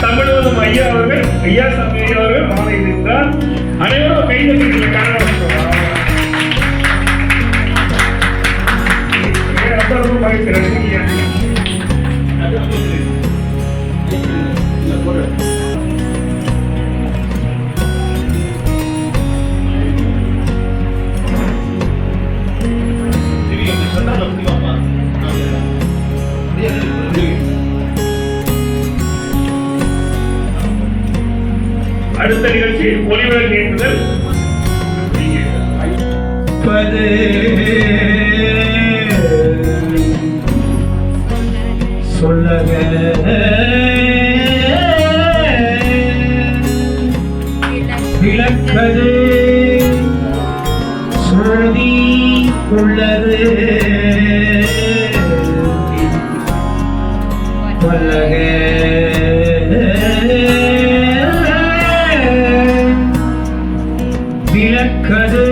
தமிழகம் ஐயா அவர்கள் ஐயா சாமி ஐயா அவர்கள் மாலை நின்றார் அனைவரும் கைதட்டி கணவன் ரொம்ப ரொம்ப அடுத்த நிகழ்ச்சி ஒளிவிளக்கு ஏற்றுதல். சொல்லுங்க. விளக்கது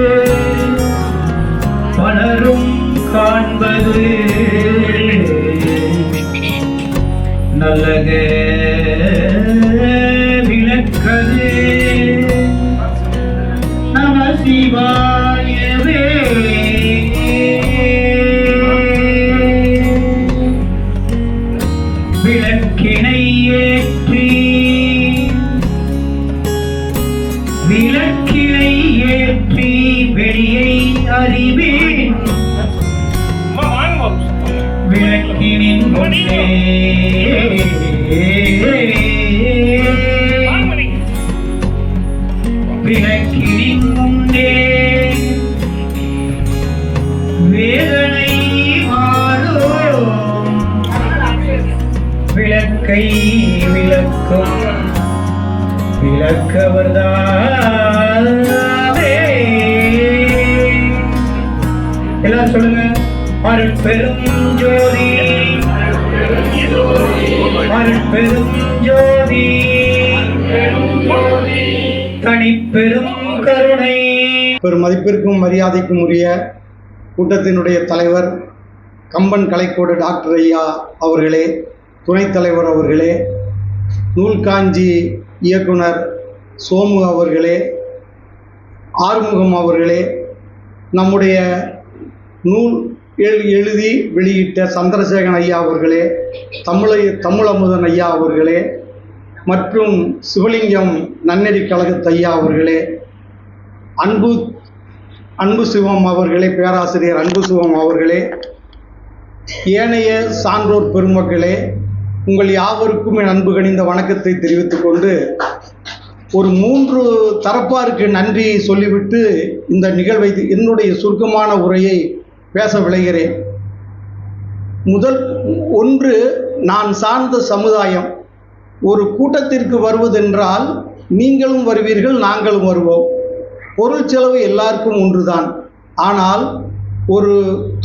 அறிவேன். விளக்கினின் விளக்கினின் முன்னே. வேதனை மாறும். விளக்கை விளக்கும். விளக்கவர்தான். எல்லாரும் சொல்லுங்க ஜோதி. ஜோதி. தனிப்பெரும் கருணை. பெரும் மதிப்பிற்கும் மரியாதைக்கும் உரிய கூட்டத்தினுடைய தலைவர் கம்பன் கலைக்கோடு டாக்டர் ஐயா அவர்களே துணைத் தலைவர் அவர்களே நூல்காஞ்சி இயக்குனர் சோமு அவர்களே ஆறுமுகம் அவர்களே நம்முடைய நூல் எழு எழுதி வெளியிட்ட சந்திரசேகரன் ஐயா அவர்களே தமிழை தமிழமுதன் ஐயா அவர்களே மற்றும் சிவலிங்கம் நன்னெறி கழகத்து ஐயா அவர்களே அன்பு அன்பு சிவம் அவர்களே பேராசிரியர் அன்பு சிவம் அவர்களே ஏனைய சான்றோர் பெருமக்களே உங்கள் யாவருக்கும் என் அன்பு கணிந்த வணக்கத்தை தெரிவித்துக் கொண்டு ஒரு மூன்று தரப்பாருக்கு நன்றி சொல்லிவிட்டு இந்த நிகழ்வை என்னுடைய சுருக்கமான உரையை பேச விளைகிறேன். முதல் ஒன்று நான் சார்ந்த சமுதாயம். ஒரு கூட்டத்திற்கு வருவதென்றால் நீங்களும் வருவீர்கள் நாங்களும் வருவோம். பொருள் செலவு எல்லாருக்கும் ஒன்றுதான். ஆனால் ஒரு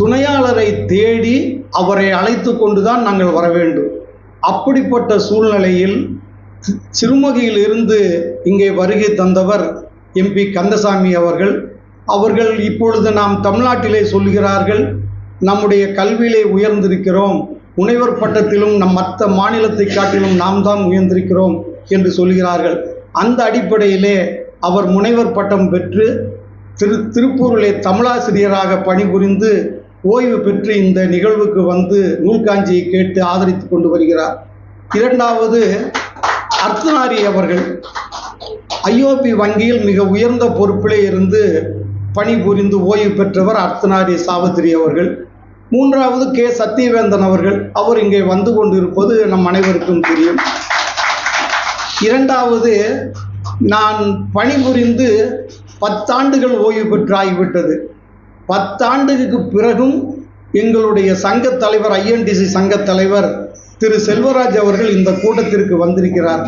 துணையாளரை தேடி அவரை அழைத்து கொண்டுதான் நாங்கள் வர வேண்டும். அப்படிப்பட்ட சூழ்நிலையில் சிறுமுகையிலிருந்து இங்கே வருகை தந்தவர் எம்பி கந்தசாமி அவர்கள். அவர்கள் இப்பொழுது நாம் தமிழ்நாட்டிலே சொல்கிறார்கள் நம்முடைய கல்வியிலே உயர்ந்திருக்கிறோம். முனைவர் பட்டத்திலும் நம் மற்ற மாநிலத்தை காட்டிலும் நாம் தான் உயர்ந்திருக்கிறோம் என்று சொல்கிறார்கள் அந்த அடிப்படையிலே அவர் முனைவர் பட்டம் பெற்று திரு திருப்பூரிலே தமிழாசிரியராக பணிபுரிந்து ஓய்வு பெற்று இந்த நிகழ்வுக்கு வந்து நூல்காஞ்சியை கேட்டு ஆதரித்து கொண்டு வருகிறார். இரண்டாவது அர்த்தநாரி அவர்கள். ஐஓபி வங்கியில் மிக உயர்ந்த பொறுப்பிலே இருந்து பணிபுரிந்து ஓய்வு பெற்றவர் அர்த்தநாரி சாவித்திரி அவர்கள். மூன்றாவது கே. சத்தியவேந்தன் அவர்கள். அவர் இங்கே வந்து கொண்டிருப்பது நம் அனைவருக்கும் தெரியும். இரண்டாவது நான் பணிபுரிந்து பத்தாண்டுகள் ஓய்வு பெற்று ஆகிவிட்டது பத்தாண்டுக்கு பிறகும் எங்களுடைய சங்க தலைவர் ஐஎன்டிசி சங்க தலைவர் திரு செல்வராஜ் அவர்கள் இந்த கூட்டத்திற்கு வந்திருக்கிறார்.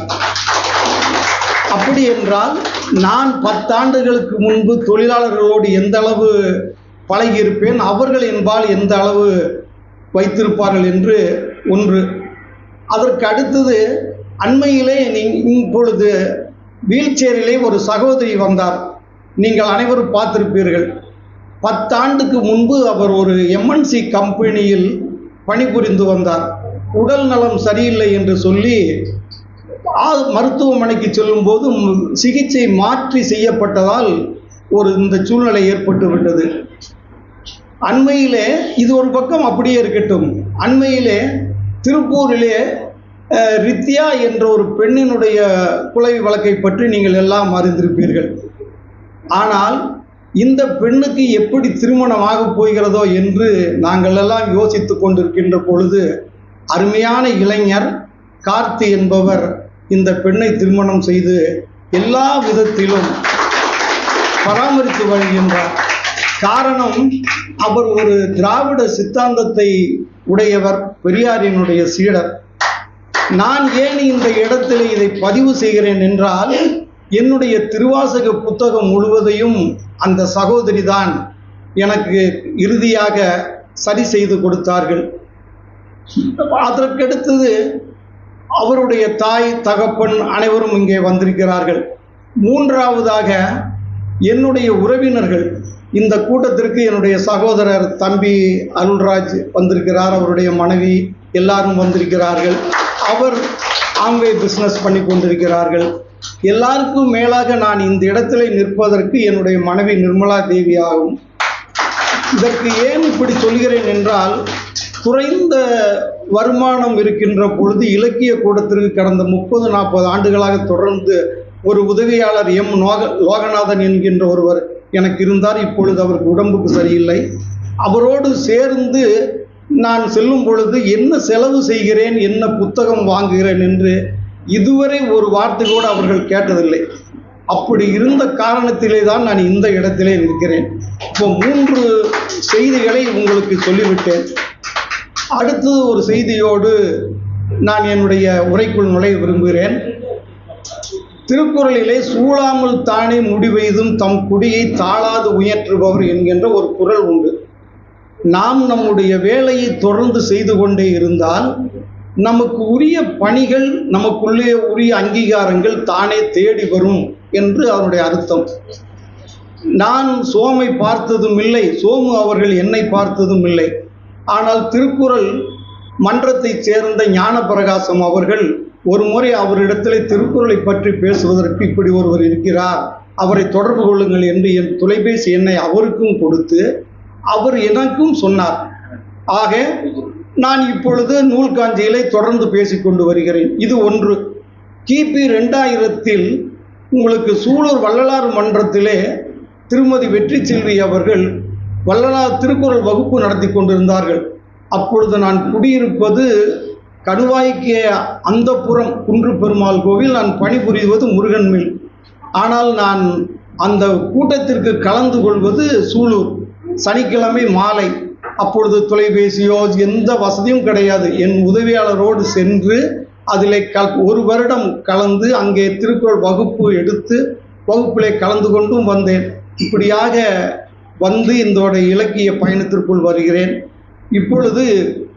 அப்படி என்றால் நான் பத்தாண்டுகளுக்கு முன்பு தொழிலாளர்களோடு எந்த அளவு பழகியிருப்பேன் அவர்கள் என்பால் எந்த அளவு வைத்திருப்பார்கள் என்று ஒன்று. அதற்கு அடுத்தது அண்மையிலே நீ- இப்பொழுது வீல்சேரிலே ஒரு சகோதரி வந்தார். நீங்கள் அனைவரும் பார்த்திருப்பீர்கள். பத்தாண்டுக்கு முன்பு அவர் ஒரு எம்என்சி கம்பெனியில் பணிபுரிந்து வந்தார். உடல் நலம் சரியில்லை என்று சொல்லி மருத்துவமனைக்கு செல்லும்போது ம், சிகிச்சை மாற்றி செய்யப்பட்டதால் ஒரு இந்த சூழ்நிலை ஏற்பட்டு விட்டது. அண்மையிலே இது ஒரு பக்கம் அப்படியே இருக்கட்டும். அண்மையிலே திருப்பூரிலே ரித்யா என்ற ஒரு பெண்ணினுடைய குலை வழக்கை பற்றி நீங்கள் எல்லாம் அறிந்திருப்பீர்கள். ஆனால் இந்த பெண்ணுக்கு எப்படி திருமணமாக போகிறதோ என்று நாங்கள் எல்லாம் யோசித்து கொண்டிருக்கின்ற பொழுது அருமையான இளைஞர் கார்த்தி என்பவர் இந்த பெண்ணை திருமணம் செய்து எல்லா விதத்திலும் பராமரித்து வருகின்றார். காரணம் அவர் ஒரு திராவிட சித்தாந்தத்தை உடையவர் பெரியாரினுடைய சீடர். நான் ஏன் இந்த இடத்தில் இதை பதிவு செய்கிறேன் என்றால் என்னுடைய திருவாசக புத்தகம் முழுவதையும் அந்த சகோதரி தான் எனக்கு இறுதியாக சரி செய்து கொடுத்தார்கள். அதற்கடுத்தது அவருடைய தாய் தகப்பன் அனைவரும் இங்கே வந்திருக்கிறார்கள். மூன்றாவதாக என்னுடைய உறவினர்கள் இந்த கூட்டத்திற்கு என்னுடைய சகோதரர் தம்பி அருள்ராஜ் வந்திருக்கிறார் அவருடைய மனைவி எல்லாரும் வந்திருக்கிறார்கள். அவர் ஆம்வே பிஸ்னஸ் பண்ணி கொண்டிருக்கிறார்கள். எல்லாருக்கும் மேலாக நான் இந்த இடத்திலே நிற்பதற்கு என்னுடைய மனைவி நிர்மலா தேவி ஆகும் இதற்கு ஏன் இப்படி சொல்கிறேன் என்றால் குறைந்த வருமானம் இருக்கின்ற பொழுது இலக்கிய கூடத்திற்கு கடந்த முப்பது நாற்பது ஆண்டுகளாக தொடர்ந்து ஒரு உதவியாளர் எம் லோக லோகநாதன் என்கின்ற ஒருவர் எனக்கு இருந்தார். இப்பொழுது அவருக்கு உடம்புக்கு சரியில்லை. அவரோடு சேர்ந்து நான் செல்லும் பொழுது என்ன செலவு செய்கிறேன் என்ன புத்தகம் வாங்குகிறேன் என்று இதுவரை ஒரு வார்த்தை கூட அவர்கள் கேட்டதில்லை. அப்படி இருந்த காரணத்திலே தான் நான் இந்த இடத்திலே இருக்கிறேன் இப்போ மூன்று செய்திகளை உங்களுக்கு சொல்லிவிட்டேன். அடுத்தது ஒரு செய்தியோடு நான் என்னுடைய உரைக்குள் நுழைய விரும்புகிறேன். திருக்குறளிலே சூழாமல் தானே முடிவெய்தும் தம் குடியை தாழாது உயற்றுபவர் என்கின்ற ஒரு குரல் உண்டு. நாம் நம்முடைய வேலையை தொடர்ந்து செய்து கொண்டே இருந்தால் நமக்கு உரிய பணிகள் நமக்குள்ளே உரிய அங்கீகாரங்கள் தானே தேடி வரும் என்று அவருடைய அர்த்தம். நான் சோமை பார்த்ததும் இல்லை சோமு அவர்கள் என்னை பார்த்ததும் இல்லை. ஆனால் திருக்குறள் மன்றத்தைச் சேர்ந்த ஞானப்பிரகாசம் அவர்கள் ஒரு முறை அவரிடத்திலே திருக்குறளை பற்றி பேசுவதற்கு இப்படி ஒருவர் இருக்கிறார். அவரை தொடர்பு கொள்ளுங்கள் என்று என் தொலைபேசி எண்ணை அவருக்கும் கொடுத்து அவர் எனக்கும் சொன்னார். ஆக நான் இப்பொழுது நூல்காஞ்சியிலே தொடர்ந்து பேசிக்கொண்டு வருகிறேன். இது ஒன்று. கிபி ரெண்டாயிரத்தில் உங்களுக்கு சூலூர் வள்ளலார் மன்றத்திலே திருமதி வெற்றி செல்வி அவர்கள் வள்ளலார் திருக்குறள் வகுப்பு நடத்தி கொண்டிருந்தார்கள். அப்பொழுது நான் குடியிருப்பது கடுவாய்க்கு அந்த புறம் குன்று பெருமாள் கோவில். நான் பணிபுரிவது முருகன் மில். ஆனால் நான் அந்த கூட்டத்திற்கு கலந்து கொள்வது சூலூர். சனிக்கிழமை மாலை. அப்பொழுது தொலைபேசியோ எந்த வசதியும் கிடையாது. என் உதவியாளரோடு சென்று அதிலே க ஒரு வருடம் கலந்து அங்கே திருக்குறள் வகுப்பு எடுத்து வகுப்பிலே கலந்து கொண்டும் வந்தேன். இப்படியாக வந்து இந்த இலக்கிய பயணத்திற்குள் வருகிறேன். இப்பொழுது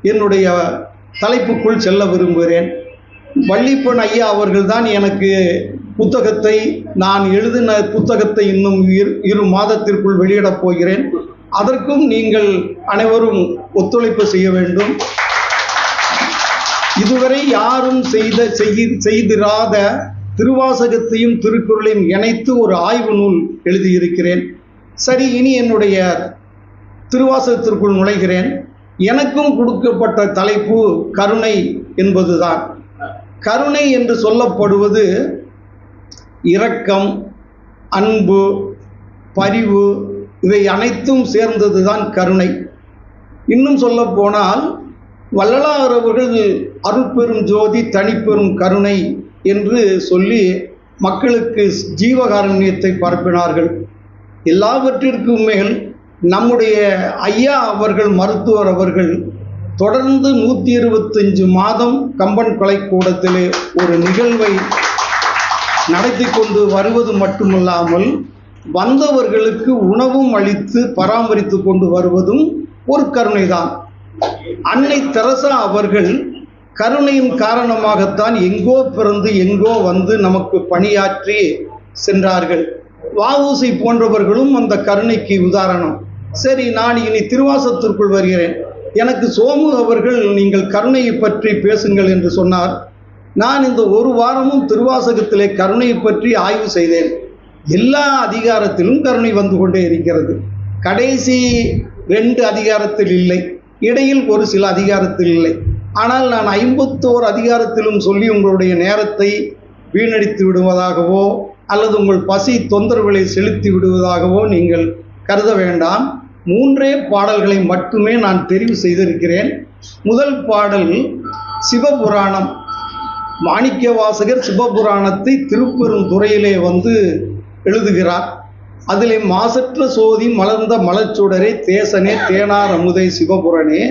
என்னுடைய தலைப்புக்குள் செல்ல விரும்புகிறேன். வள்ளிப்பன் ஐயா அவர்கள்தான் எனக்கு புத்தகத்தை நான் எழுதின புத்தகத்தை இன்னும் இரு இரு மாதத்திற்குள் வெளியிடப் போகிறேன். அதற்கும் நீங்கள் அனைவரும் ஒத்துழைப்பு செய்ய வேண்டும். இதுவரை யாரும் செய்த செய்திராத திருவாசகத்தையும் திருக்குறளையும் இணைத்து ஒரு ஆய்வு நூல் எழுதியிருக்கிறேன். சரி இனி என்னுடைய திருவாசகத்திற்குள் நுழைகிறேன். எனக்கும் கொடுக்கப்பட்ட தலைப்பு கருணை என்பதுதான். கருணை என்று சொல்லப்படுவது இரக்கம் அன்பு பரிவு இவை அனைத்தும் சேர்ந்தது தான் கருணை. இன்னும் சொல்ல போனால் வள்ளலார் அவர்கள் அருட்பெரும் ஜோதி தனிப்பெரும் கருணை என்று சொல்லி மக்களுக்கு ஜீவகாருண்யத்தை பரப்பினார்கள். எல்லாவற்றிற்கும் மேல் நம்முடைய ஐயா அவர்கள் மருத்துவர் அவர்கள் தொடர்ந்து நூற்றி இருபத்தஞ்சு மாதம் கம்பன் கலைக்கூடத்திலே ஒரு நிகழ்வை நடத்தி கொண்டு வருவது மட்டுமல்லாமல் வந்தவர்களுக்கு உணவும் அளித்து பராமரித்து கொண்டு வருவதும் ஒரு கருணைதான். அன்னை தெரசா அவர்கள் கருணையின் காரணமாகத்தான் எங்கோ பிறந்து எங்கோ வந்து நமக்கு பணியாற்றி சென்றார்கள். வஉசி போன்றவர்களும் அந்த கருணைக்கு உதாரணம். சரி நான் இனி திருவாசத்திற்குள் வருகிறேன். எனக்கு சோமு அவர்கள் நீங்கள் கருணையை பற்றி பேசுங்கள் என்று சொன்னார். நான் இந்த ஒரு வாரமும் திருவாசகத்திலே கருணை பற்றி ஆய்வு செய்தேன். எல்லா அதிகாரத்திலும் கருணை வந்து கொண்டே இருக்கிறது. கடைசி ரெண்டு அதிகாரத்தில் இல்லை. இடையில் ஒரு சில அதிகாரத்தில் இல்லை. ஆனால் நான் ஐம்பத்தோரு அதிகாரத்திலும் சொல்லி உங்களுடைய நேரத்தை வீணடித்து விடுவதாகவோ அல்லது உங்கள் பசி தொந்தரவுகளை செலுத்தி விடுவதாகவோ நீங்கள் கருத வேண்டாம். மூன்றே பாடல்களை மட்டுமே நான் தெரிவு செய்திருக்கிறேன். முதல் பாடல் சிவபுராணம். மாணிக்கவாசகர் சிவபுராணத்தை திருப்பெருந்துறையிலே வந்து எழுதுகிறார். அதில் மாசற்ற சோதி மலர்ந்த மலர்ச்சுடரே தேசனே தேனார் அமுதை சிவபுரனே.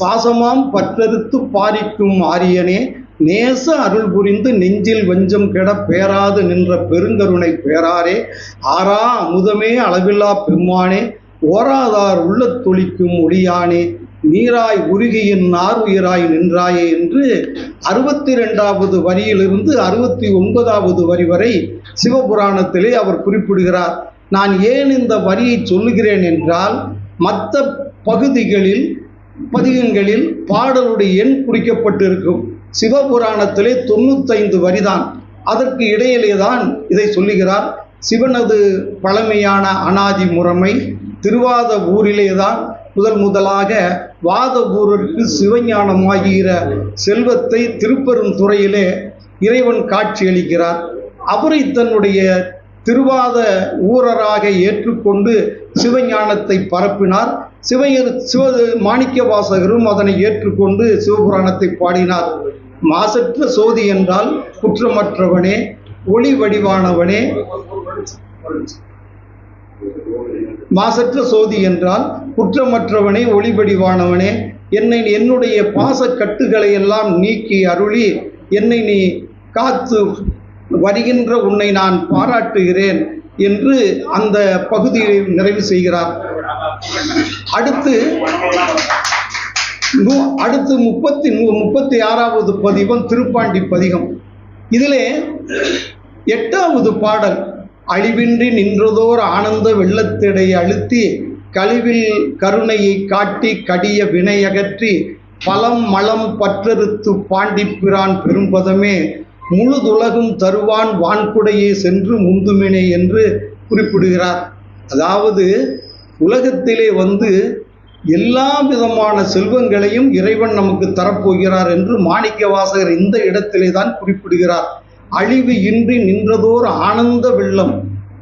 பாசமாம் பற்றறுத்து பாரிக்கும் ஆரியனே. நேச அருள் புரிந்து நெஞ்சில் வஞ்சம் கெட பேராது நின்ற பெருங்கருணை பேராரே. ஆரா அமுதமே அளவில்லா பெம்மானே ஓராதார் உள்ளத் தொழிக்கும் ஒளியானே. நீராய் உருகியின் நார் உயிராய் நின்றாயே என்று அறுபத்தி ரெண்டாவது வரியிலிருந்து அறுபத்தி ஒன்பதாவது வரி வரை சிவபுராணத்திலே அவர் குறிப்பிடுகிறார். நான் ஏன் இந்த வரியை சொல்லுகிறேன் என்றால் மற்ற பகுதிகளில் பதிகங்களில் பாடலுடைய எண் குறிக்கப்பட்டிருக்கும். சிவபுராணத்திலே தொண்ணூத்தைந்து வரிதான். அதற்கு இடையிலே தான் இதை சொல்லுகிறார். சிவனது பழமையான அனாதி முறைமை திருவாத ஊரிலே தான் முதல் முதலாக வாத ஊருக்கு சிவஞானமாகிற செல்வத்தை திருப்பெரும் துறையிலே இறைவன் காட்சியளிக்கிறார். அவரை தன்னுடைய திருவாத ஊரராக ஏற்றுக்கொண்டு சிவஞானத்தை பரப்பினார். சிவையர் சிவ மாணிக்க வாசகரும் அதனை ஏற்றுக்கொண்டு சிவபுராணத்தை பாடினார். மாசற்ற சோதி என்றால் குற்றமற்றவனே ஒளி வடிவானவனே. மாசற்ற சோதி என்றால் குற்றமற்றவனே ஒளிபடிவானவனே என்னை என்னுடைய பாச கட்டுகளை எல்லாம் நீக்கி அருளி என்னை நீ காத்து வருகின்ற உன்னை நான் பாராட்டுகிறேன். என்று அந்த பகுதியை நிறைவு செய்கிறார். அடுத்து நூ- அடுத்து முப்பத்தி நூ- முப்பத்தி ஆறாவது பதிகம் திருப்பாண்டி பதிகம். இதிலே எட்டாவது பாடல் அழிவின்றி நின்றதோர் ஆனந்த வெள்ளத்திடை அழுத்தி கழிவில் கருணையை காட்டி கடிய வினையகற்றி பலம் மலம் பற்றறுத்து பாண்டிப்பிரான் பெரும்பதமே முழுதுலகும் தருவான் வான்குடையே சென்று முந்துமினை என்று குறிப்பிடுகிறார். அதாவது உலகத்திலே வந்து எல்லா விதமான செல்வங்களையும் இறைவன் நமக்கு தரப்போகிறார் என்று மாணிக்க வாசகர் இந்த இடத்திலே தான் குறிப்பிடுகிறார். அழிவு இன்றி நின்றதோர் ஆனந்த வெள்ளம்.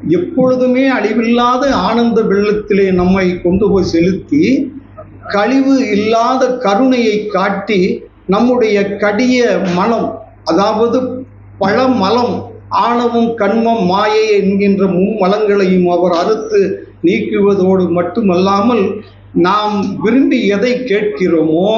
எப்பொழுதுமே அழிவில்லாத ஆனந்த வெள்ளத்திலே நம்மை கொண்டு போய் செலுத்தி கழிவு இல்லாத கருணையை காட்டி நம்முடைய கடிய மனம் அதாவது பழமலம் ஆணவம் கண்மம் மாயை என்கின்ற மும்மலங்களையும் அவர் அறுத்து நீக்குவதோடு மட்டுமல்லாமல் நாம் விரும்பி எதை கேட்கிறோமோ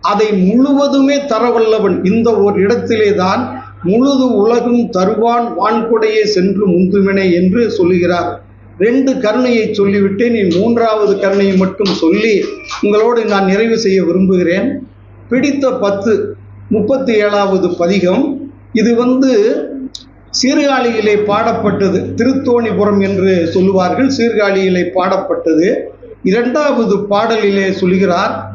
அதை முழுவதுமே தரவல்லவன் இந்த ஒரு இடத்திலே தான் முழுது உலகும் தருவான் வான்கொடையே சென்று முந்துவினை என்று சொல்லுகிறார். ரெண்டு கருணையை சொல்லிவிட்டு நீ மூன்றாவது கருணையை மட்டும் சொல்லி உங்களோடு நான் நிறைவு செய்ய விரும்புகிறேன். பிடித்த பத்து முப்பத்தி ஏழாவது பதிகம். இது வந்து சீர்காழியிலே பாடப்பட்டது. திருத்தோணிபுரம் என்று சொல்லுவார்கள். சீர்காழியிலே பாடப்பட்டது. இரண்டாவது பாடலிலே சொல்கிறார்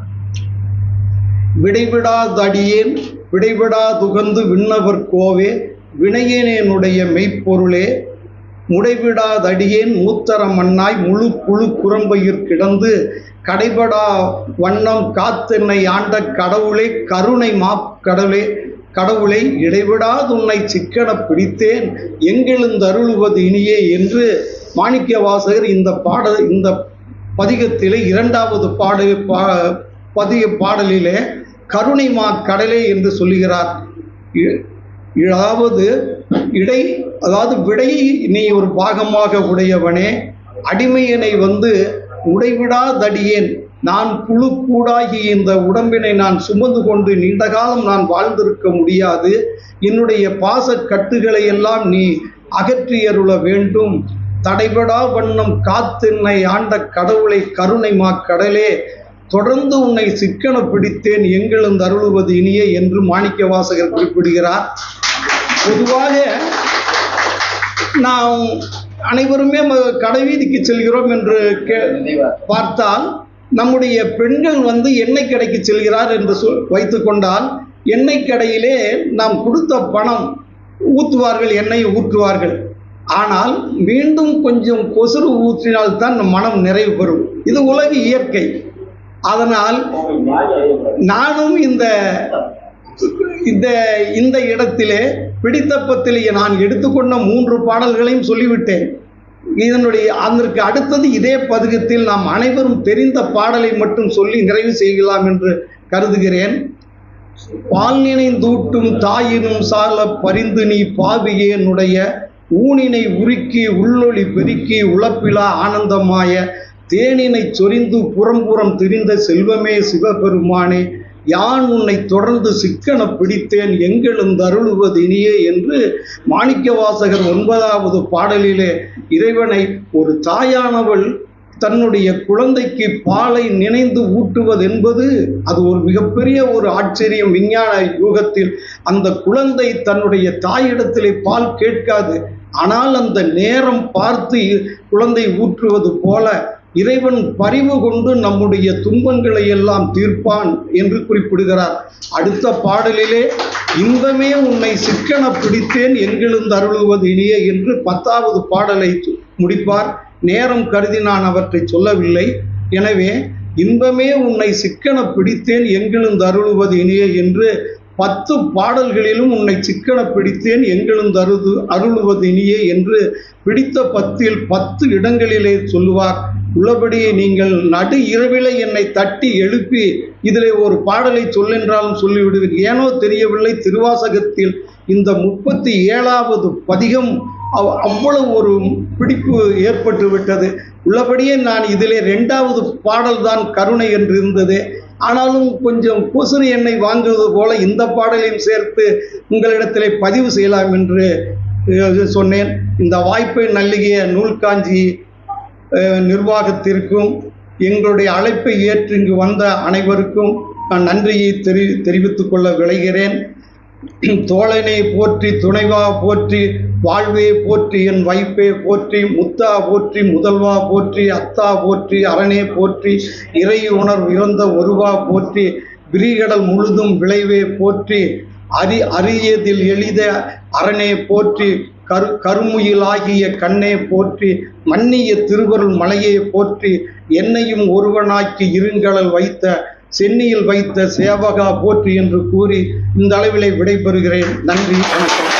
விடைவிடாதடியேன் விடைவிடாதுகந்து விண்ணவர் கோவே வினையேனேனுடைய மெய்ப்பொருளே முடைவிடாதடியேன் மூத்தர மண்ணாய் முழு புழு குரம்பையிற் கிடந்து கடைபடா வண்ணம் காத்தென்னை ஆண்ட கடவுளே கருணை மாப் கடவுளே கடவுளை இடைவிடாது உன்னை சிக்கன பிடித்தேன் எங்கெழுந்தருளுவது இனியே என்று மாணிக்க வாசகர் இந்த பாட இந்த பதிகத்திலே இரண்டாவது பாடு பா பதிக பாடலிலே கருணை மா கடலே என்று சொல்லுகிறார். இ- இடை அதாவது விடை நீ ஒரு பாகமாக உடையவனே அடிமையனை வந்து உடைவிடாதடியேன். நான் புழு கூடாகி இந்த உடம்பினை நான் சுமந்து கொண்டு நீண்ட காலம் நான் வாழ்ந்திருக்க முடியாது. என்னுடைய பாச கட்டுகளை எல்லாம் நீ அகற்றியருள வேண்டும். தடைபடா வண்ணம் காத்தென்னை ஆண்ட கடவுளை கருணை மா கடலே. தொடர்ந்து உன்னை சிக்கன பிடித்தேன் எங்களும் அருளுவது இனியே என்று மாணிக்க வாசகர் குறிப்பிடுகிறார். பொதுவாக நாம் அனைவருமே கடைவீதிக்கு செல்கிறோம் என்று கே பார்த்தால் நம்முடைய பெண்கள் வந்து எண்ணெய் கடைக்கு செல்கிறார் என்று சொல் வைத்துக்கொண்டால் எண்ணெய் கடையிலே நாம் கொடுத்த பணம் ஊற்றுவார்கள் எண்ணெயை ஊற்றுவார்கள். ஆனால் மீண்டும் கொஞ்சம் கொசுறு ஊற்றினால்தான் மனம் நிறைவு பெறும். இது உலக இயற்கை. அதனால் நானும் இந்த இந்த இந்த இடத்திலே பிடித்த பத்திலேயே நான் எடுத்துக்கொண்ட மூன்று பாடல்களையும் சொல்லிவிட்டேன். இதனுடைய அதற்கு அடுத்தது இதே பதுகத்தில் நாம் அனைவரும் தெரிந்த பாடலை மட்டும் சொல்லி நிறைவு செய்யலாம் என்று கருதுகிறேன். பால் நினைந்தூட்டும் தாயினும் சால பரிந்து நீ பாவியேனுடைய ஊனினை உருக்கி உள்ளொளி பெருக்கி உழப்பிலா ஆனந்தமாய தேனினை சொரிந்து புறம்புறம் திரிந்த செல்வமே சிவபெருமானே யான் உன்னை தொடர்ந்து சிக்கன பிடித்தேன்? எங்களும் தருளுவது இனியே என்று மாணிக்கவாசகர் ஒன்பதாவது பாடலிலே இறைவனை ஒரு தாயானவள் தன்னுடைய குழந்தைக்கு பாலை நினைந்து ஊட்டுவது என்பது அது ஒரு மிகப்பெரிய ஒரு ஆச்சரியம் விஞ்ஞான யூகத்தில். அந்த குழந்தை தன்னுடைய தாயிடத்திலே பால் கேட்காது. ஆனால் அந்த நேரம் பார்த்து குழந்தை ஊற்றுவது போல இறைவன் பரிவு கொண்டு நம்முடைய துன்பங்களை எல்லாம் தீர்ப்பான் என்று குறிப்பிடுகிறார். அடுத்த பாடலிலே இன்பமே உன்னை சிக்கன பிடித்தேன் எங்கிலும் அருளுவது இனியே என்று பத்தாவது பாடலை முடிப்பார். நேரம் கருதி நான் அவற்றை சொல்லவில்லை. எனவே இன்பமே உன்னை சிக்கன பிடித்தேன் எங்கிலும் அருளுவது இனியே என்று பத்து பாடல்களிலும் உன்னை சிக்கன பிடித்தேன் எங்களும் தருது அருளுவது இனியே என்று பிடித்த பத்தில் பத்து இடங்களிலே சொல்லுவார். உள்ளபடியே நீங்கள் நடு இரவிலை என்னை தட்டி எழுப்பி இதிலே ஒரு பாடலை சொல்லென்றாலும் சொல்லிவிடுவேன். ஏனோ தெரியவில்லை திருவாசகத்தில் இந்த முப்பத்தி ஏழாவது பதிகம் அவ்- அவ்வளவு ஒரு பிடிப்பு ஏற்பட்டு விட்டது உள்ளபடியே நான் இதிலே ரெண்டாவது பாடல்தான் கருணை என்று இருந்தது. ஆனாலும் கொஞ்சம் கொசுறு எண்ணெய் வாங்குவது போல இந்த பாடலையும் சேர்த்து உங்களிடத்திலே பதிவு செய்யலாம் என்று சொன்னேன். இந்த வாய்ப்பை நல்கிய நூல்காஞ்சி நிர்வாகத்திற்கும் எங்களுடைய அழைப்பை ஏற்று இங்கு வந்த அனைவருக்கும் நான் நன்றியை தெரி தெரிவித்துக் கொள்ள விளைகிறேன் தோழனை போற்றி துணைவா போற்றி வாழ்வே போற்றி என் வைப்பே போற்றி முத்தா போற்றி முதல்வா போற்றி அத்தா போற்றி அரணே போற்றி இறை உணர்வு இறந்த ஒருவா போற்றி விரிகடல் முழுதும் விளைவே போற்றி அரி அரியதில் எளித அரணே போற்றி கரு கருமுயிலாகிய கண்ணே போற்றி மன்னிய திருவருள் மலையே போற்றி என்னையும் ஒருவனாக்கி இருங்கடல் வைத்த சென்னியில் வைத்த சேவகா போற்றி என்று கூறி இந்த அளவிலே விடைபெறுகிறேன். நன்றி வணக்கம்.